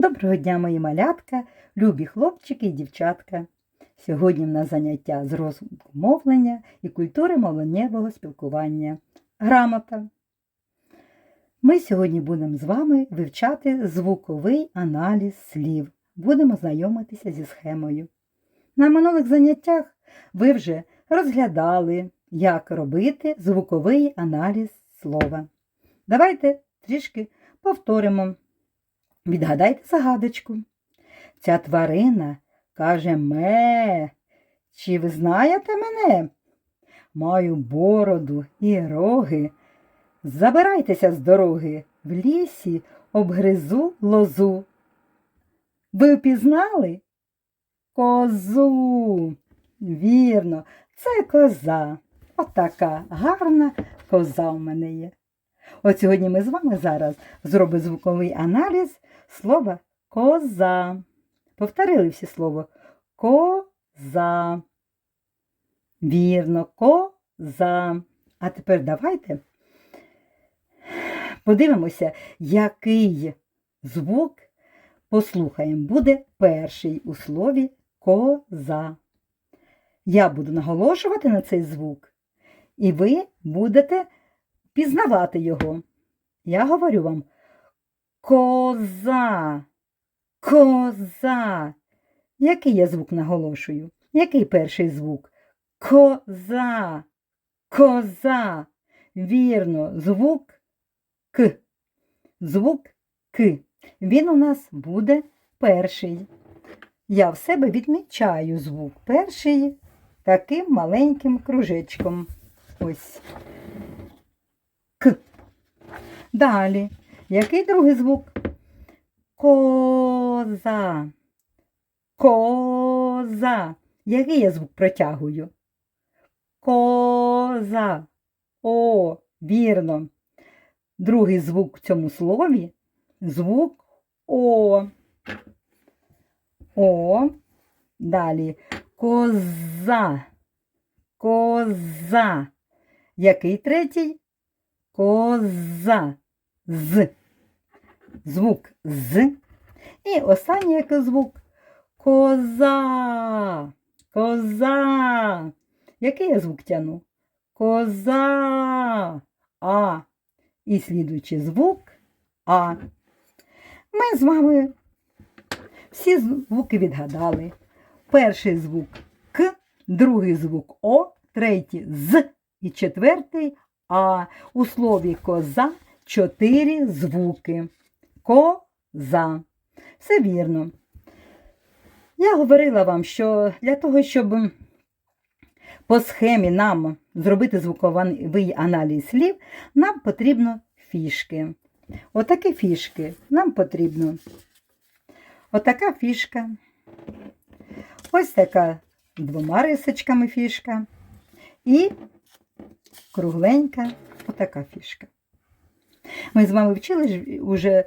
Доброго дня, мої малятка, любі хлопчики і дівчатка. Сьогодні в нас заняття з розвитку мовлення і культури мовленнєвого спілкування. Грамота. Ми сьогодні будемо з вами вивчати звуковий аналіз слів. Будемо знайомитися зі схемою. На минулих заняттях ви вже розглядали, як робити звуковий аналіз слова. Давайте трішки повторимо. Відгадайте загадочку. Ця тварина каже ме. Чи ви знаєте мене? Маю бороду і роги. Забирайтеся з дороги, в лісі обгризу лозу. Ви впізнали? Козу. Вірно, це коза. Отака гарна коза в мене є. От сьогодні ми з вами зараз зробимо звуковий аналіз слова коза. Повторили всі слово коза. Вірно, коза. А тепер давайте подивимося, який звук послухаємо. Буде перший у слові коза. Я буду наголошувати на цей звук, і ви будете пізнавати його. Я говорю вам коза, коза. Який я звук наголошую? Який перший звук? Коза, коза. Вірно, звук К. Звук К. Він у нас буде перший. Я в себе відмічаю звук перший таким маленьким кружечком. Ось. К. Далі. Який другий звук? Коза. Коза. Який я звук протягую? Коза. О, вірно. Другий звук в цьому слові звук О. О. Далі. Коза. Коза. Який третій? Коза. З. Звук з. І останній який звук коза. Коза. Який я звук тяну? Коза. А. І слідуючий звук А. Ми з вами всі звуки відгадали. Перший звук К, другий звук О, третій з і четвертий А. У слові коза чотири звуки. Коза. Все вірно. Я говорила вам, що для того, щоб по схемі нам зробити звуковий аналіз слів, нам потрібно фішки. Отакі фішки нам потрібно. Отака фішка. Ось така двома рисочками фішка. І кругленька отака фішка. Ми з вами вчили ж уже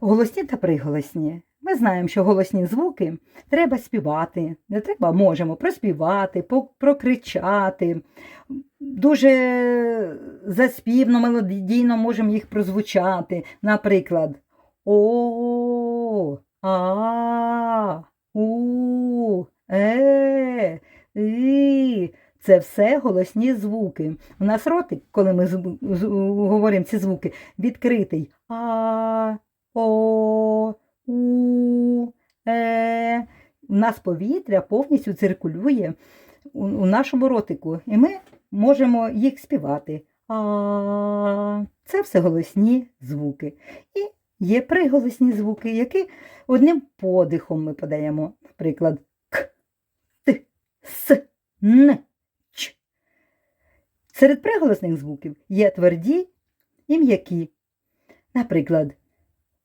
голосні та приголосні. Ми знаємо, що голосні звуки треба співати. Не треба, можемо проспівати, прокричати. Дуже заспівно, мелодійно можемо їх прозвучати. Наприклад, О, А, У, Е, І. Це все голосні звуки. У нас ротик, коли ми говоримо ці звуки, відкритий. А, О, У, Е. У нас повітря повністю циркулює у, у нашому ротику, і ми можемо їх співати. А, це все голосні звуки. І є приголосні звуки, які одним подихом ми подаємо. Наприклад, К, Т, С, Н, Ч. Серед приголосних звуків є тверді і м'які. Наприклад,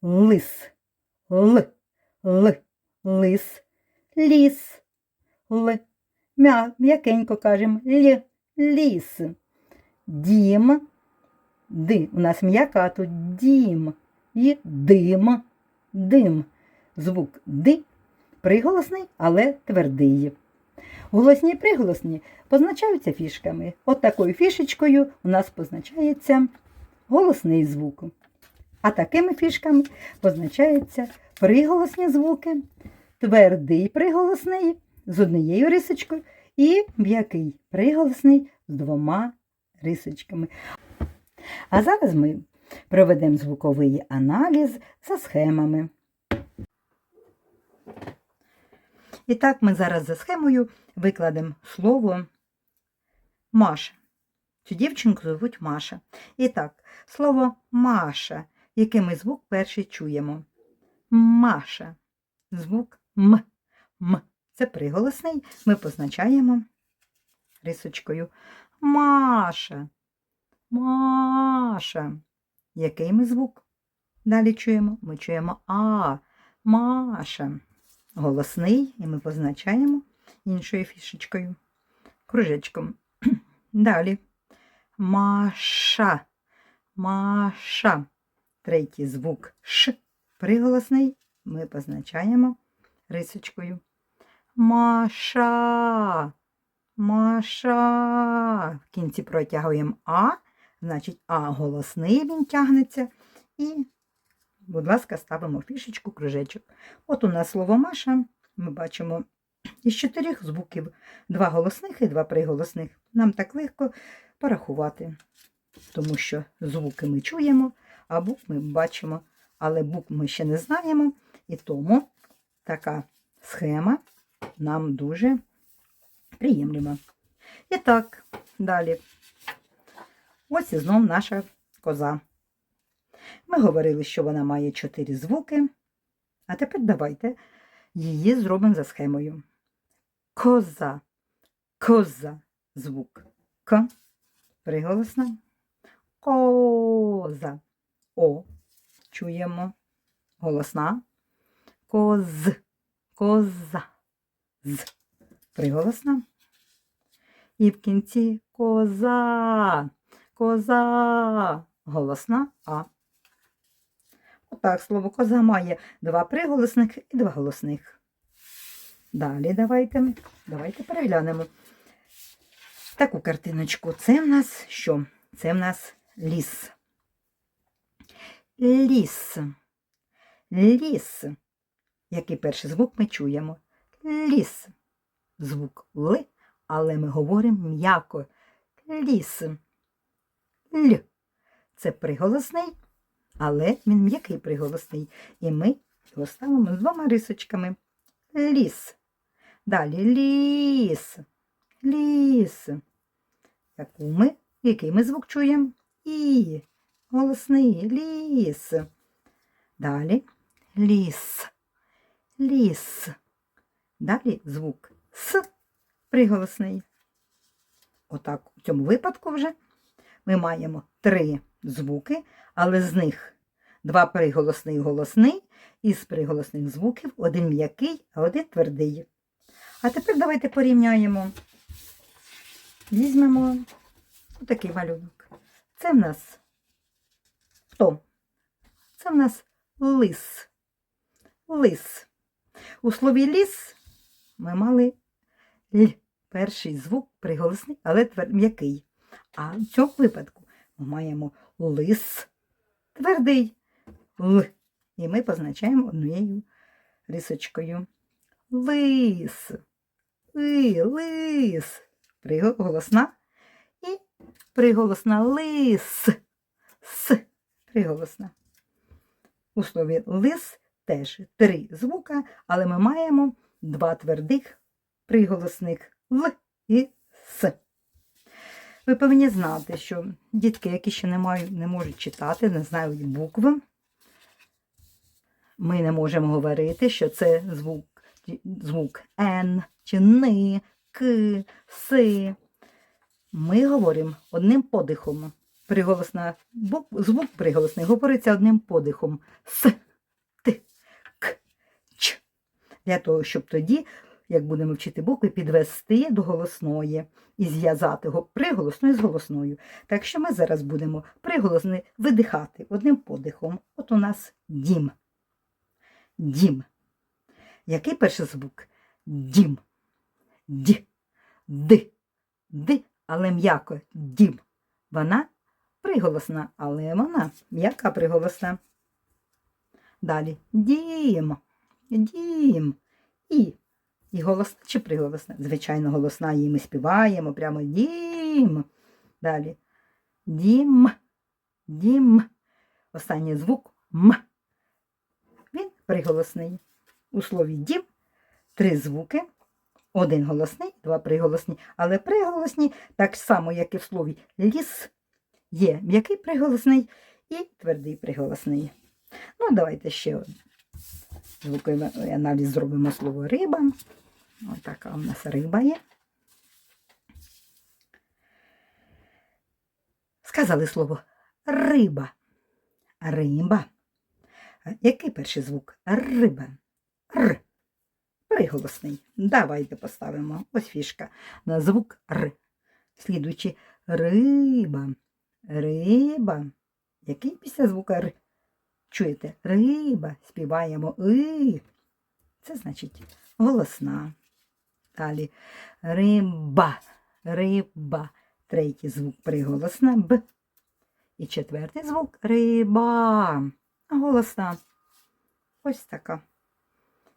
лис, л, л, лис, ліс, л. М'я, м'якенько кажемо л, ліс. Дім, ди. У нас м'яка тут дім. І дим, дим. Звук ди приголосний, але твердий. Голосні приголосні позначаються фішками. От такою фішечкою у нас позначається голосний звук. А такими фішками позначається приголосні звуки, твердий приголосний з однією рисочкою і м'який приголосний з двома рисочками. А зараз ми проведемо звуковий аналіз за схемами. І так ми зараз за схемою викладемо слово Маша. Цю дівчинку звуть Маша. І так, слово Маша, який ми звук перший чуємо. Маша. Звук М. М. Це приголосний. Ми позначаємо рисочкою. Маша. Маша. Який ми звук? Далі чуємо? Ми чуємо А. Маша. Голосний, і ми позначаємо іншою фішечкою. Кружечком. Далі. Маша. Маша. Третій звук Ш. Приголосний. Ми позначаємо рисочкою. Маша. Маша. В кінці протягуємо А. Значить, А голосний він тягнеться. І, будь ласка, ставимо фішечку, кружечок. От у нас слово Маша. Ми бачимо із чотирьох звуків два голосних і два приголосних. Нам так легко порахувати, тому що звуки ми чуємо, а букв ми бачимо, але букв ми ще не знаємо, і тому така схема нам дуже приємлива. І так, далі. Ось і знов наша коза. Ми говорили, що вона має чотири звуки, а тепер давайте її зробимо за схемою. Коза, коза, звук К, приголосна, коза, О, чуємо, голосна, коз, коза, з, приголосна. І в кінці коза, коза, голосна А. Отак слово коза має два приголосних і два голосних. Далі давайте, давайте переглянемо таку картиночку. Це в нас що? Це в нас ліс. Ліс. Ліс. Який перший звук ми чуємо? Ліс. Звук Л, але ми говоримо м'яко. Ліс. Л. Це приголосний, але він м'який приголосний. І ми його ставимо з двома рисочками. Ліс. Далі ліс. Ліс. Яку ми, який ми звук чуємо? І. Голосний ліс. Далі ліс. Ліс. Далі звук С приголосний. Отак, у цьому випадку вже ми маємо три звуки, але з них два приголосний голосний, із приголосних звуків один м'який, а один твердий. А тепер давайте порівняємо. Візьмемо отакий малюнок. Це в нас хто? Це в нас лис. Лис. У слові ліс ми мали л. Перший звук приголосний, але м'який. А в цьому випадку ми маємо лис твердий Л. І ми позначаємо однією рисочкою. Лис. И, лис. Приголосна і приголосна лис. С. Приголосна. У слові лис теж три звука, але ми маємо два твердих приголосних Л і С. Ви повинні знати, що дітки, які ще не, мають, не можуть читати, не знають букви, ми не можемо говорити, що це звук, звук Н чи Ни, К, Си. Ми говоримо одним подихом. Приголосна, звук приголосний говориться одним подихом. С, Т, К, Ч. Для того, щоб тоді, як будемо вчити букви, підвести до голосної і зв'язати його приголосною з голосною. Так що ми зараз будемо приголосний видихати одним подихом. От у нас дім. Дім. Який перший звук? Дім. Д. Д. Д, але м'яко. Дім. Вона приголосна, але вона м'яка приголосна. Далі дім, дім. І. І голосна чи приголосна? Звичайно, голосна, і ми співаємо прямо дім. Далі. Дім, дім. Останній звук м. Він приголосний. У слові дім три звуки, один голосний, два приголосні. Але приголосні, так само, як і в слові ліс, є м'який приголосний і твердий приголосний. Ну, давайте ще. Звуковий аналіз зробимо слово риба. Ось така у нас риба є. Сказали слово риба. Риба. Який перший звук? Риба. Р. Приголосний. Давайте поставимо. Ось фішка. На звук Р. Слідуючи риба. Риба. Який після звука Р? Чуєте? Риба. Співаємо И. Це значить голосна. Далі. Риба. Риба. Третій звук приголосна Б. І четвертий звук риба. Голосна. Ось така.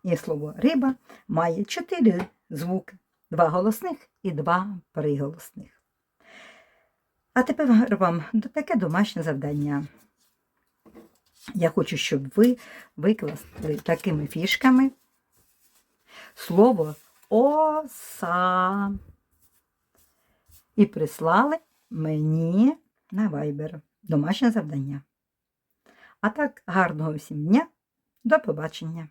І слово риба має чотири звуки: два голосних і два приголосних. А тепер вам таке домашнє завдання. Я хочу, щоб ви виклали такими фішками слово оса і прислали мені на Viber домашнє завдання. А так, гарного всім дня, до побачення!